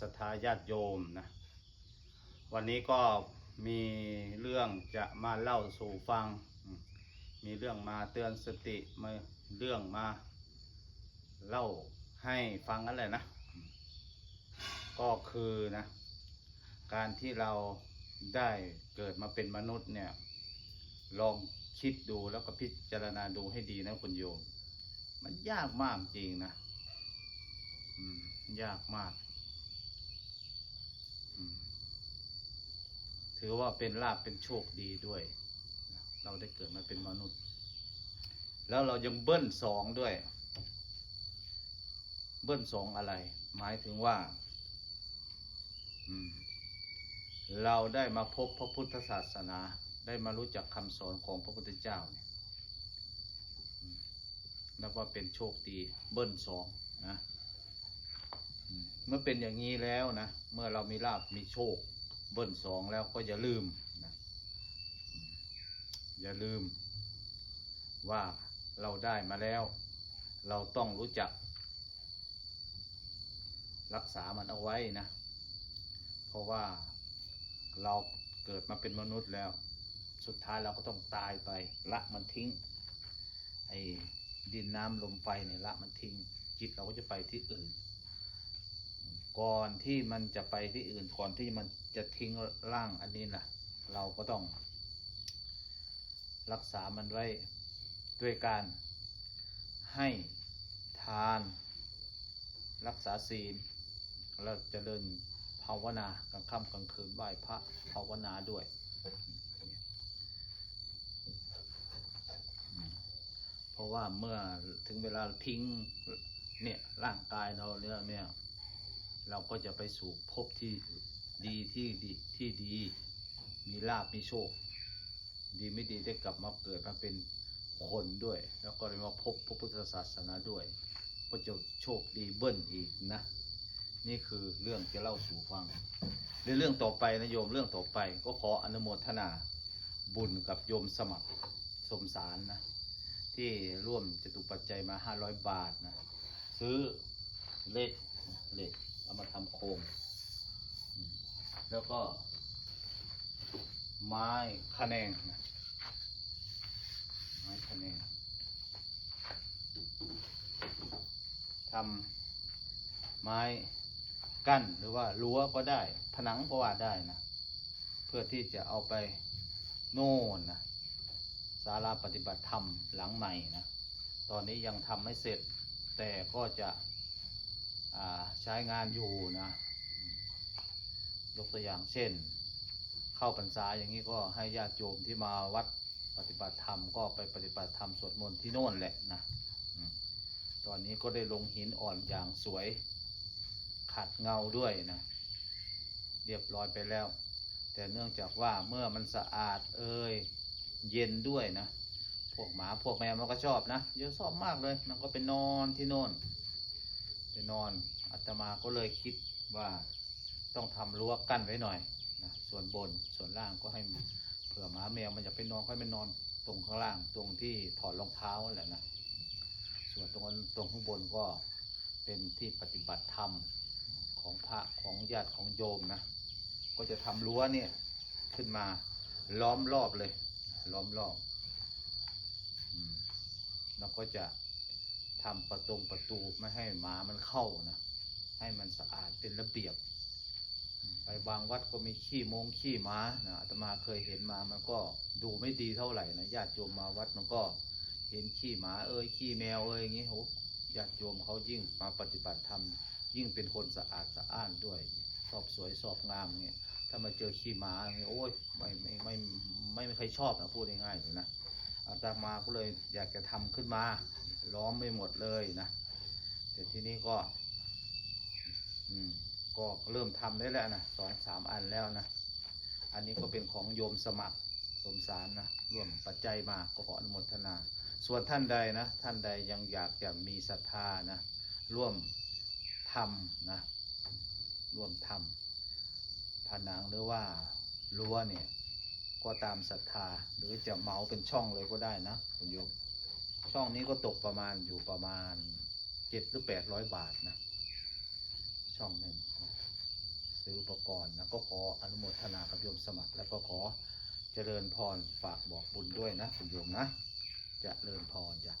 ศรัทธาญาติโยมนะวันนี้ก็มีเรื่องจะมาเล่าสู่ฟัง มีเรื่องมาเตือนสติมาเรื่องมาเล่าให้ฟังนั่นแหละนะ ก็คือนะ การที่เราได้เกิดมาเป็นมนุษย์เนี่ย ลองคิดดูแล้วก็พิจารณาดูให้ดีนะคุณโยม มันยากมากจริงนะ อืม ยากมาก ถือว่าเป็นลาบเป็นโชคดีด้วย เราได้เกิดมาเป็นมนุษย์ แล้วเรายังเบิ้ลสองด้วย เบิ้ลสองอะไร หมายถึงว่าเราได้มาพบพระพุทธศาสนา ได้มารู้จักคำสอนของพระพุทธเจ้าเนี่ยนับว่าเป็นโชคดีเบิ้ลสองนะ เมื่อเป็นอย่างนี้แล้วนะ เมื่อเรามีลาบมีโชค เบิ้ลสองแล้วก็อย่าลืมนะอย่าลืม ว่าเราได้มาแล้ว เราต้องรู้จัก รักษามันเอาไว้นะ เพราะว่าเราเกิดมาเป็นมนุษย์แล้ว สุดท้ายเราก็ต้องตายไป ละมันทิ้ง ไอ้ดินน้ำลมไฟเนี่ยละมันทิ้ง จิตเราก็จะไปที่อื่น ก่อนที่มันจะไปที่อื่นก่อนที่มันจะทิ้งร่างอันนี้ล่ะเราก็ต้อง รักษามันไว้ด้วยการให้ทาน รักษาศีลแล้วเจริญภาวนากลางค่ำกลางคืนไหว้พระภาวนาด้วย เพราะว่าเมื่อถึงเวลาทิ้งเนี่ยร่างกายเราเนี่ยเนี่ย เราก็จะไปสู่ภพที่ดีที่ดีที่ดี มีลาบมีโชค ดีไม่ดีได้กลับมาเกิดมาเป็นคนด้วย แล้วก็ได้มาพบพระพุทธศาสนาด้วย ก็จะโชคดีเบิ้ลอีกนะ นี่คือเรื่องจะเล่าสู่ฟังในเรื่องต่อไปนะโยมเรื่องต่อไปก็ขออนุโมทนาบุญกับโยมสมัครสมสารนะที่ร่วมจตุปัจจัยมาห้าร้อยบาทนะซื้อเล็กเล็ก เอามาทำโครงอืมแล้วก็ ไม้คะแนงนะไม้คะแนงทำไม้กั้นหรือว่ารั้วก็ได้ ผนังก็ว่าได้นะ เพื่อที่จะเอาไปโน่นนะศาลาปฏิบัติธรรมหลังใหม่นะ ตอนนี้ยังทำไม่เสร็จ แต่ก็จะ ใช้งานอยู่นะ ยกตัวอย่างเช่น เข้าพรรษาอย่างนี้ก็ให้ญาติโยมที่มาวัดปฏิบัติธรรมก็ไปปฏิบัติธรรมสวดมนต์ที่โน่นแหละนะตอนนี้ก็ได้ลงหินอ่อนอย่างสวย ขัดเงาด้วยนะ เรียบร้อยไปแล้ว แต่เนื่องจากว่าเมื่อมันสะอาดเอ่ยเย็นด้วยนะ พวกหมาพวกแมวมันก็ชอบนะเยอะชอบมากเลย มันก็ไปนอนที่โน่น ไปนอนอาตมาก็เลยคิดว่าต้องทำรั้วกั้นไว้หน่อยนะส่วนบนส่วนล่างก็ให้เผื่อหมาแมวมันอยากไปนอนก็ให้มันนอนตรงข้างล่างตรงที่ถอดรองเท้าแหละนะส่วนตรงตรงข้างบนก็เป็นที่ปฏิบัติธรรมของพระของญาติของโยมนะ ก็จะทำรั้วเนี่ยขึ้นมาล้อมรอบเลย ล้อมรอบอืมเราก็จะ ทำประตูประตูไม่ให้หมามันเข้านะให้มันสะอาดเป็นระเบียบ ไปบางวัดก็มีขี้มงขี้ม้านะอาตมาเคยเห็นมามันก็ดูไม่ดีเท่าไหร่นะญาติโยมมาวัดมันก็เห็นขี้หมาเอ้ยขี้แมวเอ้ยอย่างงี้โหญาติโยมเขายิ่งมาปฏิบัติธรรมยิ่งเป็นคนสะอาดสะอ้านด้วยชอบสวยชอบงามเงี้ยถ้ามาเจอขี้หมาอย่างเงี้ยโอ้ยไม่ไม่ไม่ไม่ไม่ใครชอบนะพูดง่ายๆเลยนะอาตมาก็เลยอยากจะทำขึ้นมา ล้อมไม่หมดเลยนะแต่ทีนี้ก็ อืม ก็เริ่มทำได้แล้วนะสองสามอันแล้วนะ อันนี้ก็เป็นของโยมสมัครสมสารนะร่วมปัจจัยมาก็ขออนุโมทนา ส่วนท่านใดนะ ท่านใดยังอยากจะมีศรัทธานะ ร่วมทำนะ ร่วมทำผนังหรือว่ารั้วเนี่ย ก็ตามศรัทธาหรือจะเหมาเป็นช่องเลยก็ได้นะคุณโยม ช่องนี้ก็ตกประมาณอยู่ประมาณเจ็ดหรือแปดร้อยบาทนะ ช่องหนึ่งซื้ออุปกรณ์นะก็ขออนุโมทนากับโยมสมัคร แล้วก็ขอเจริญพรฝากบอกบุญด้วยนะคุณโยมนะเจริญพรจ้ะ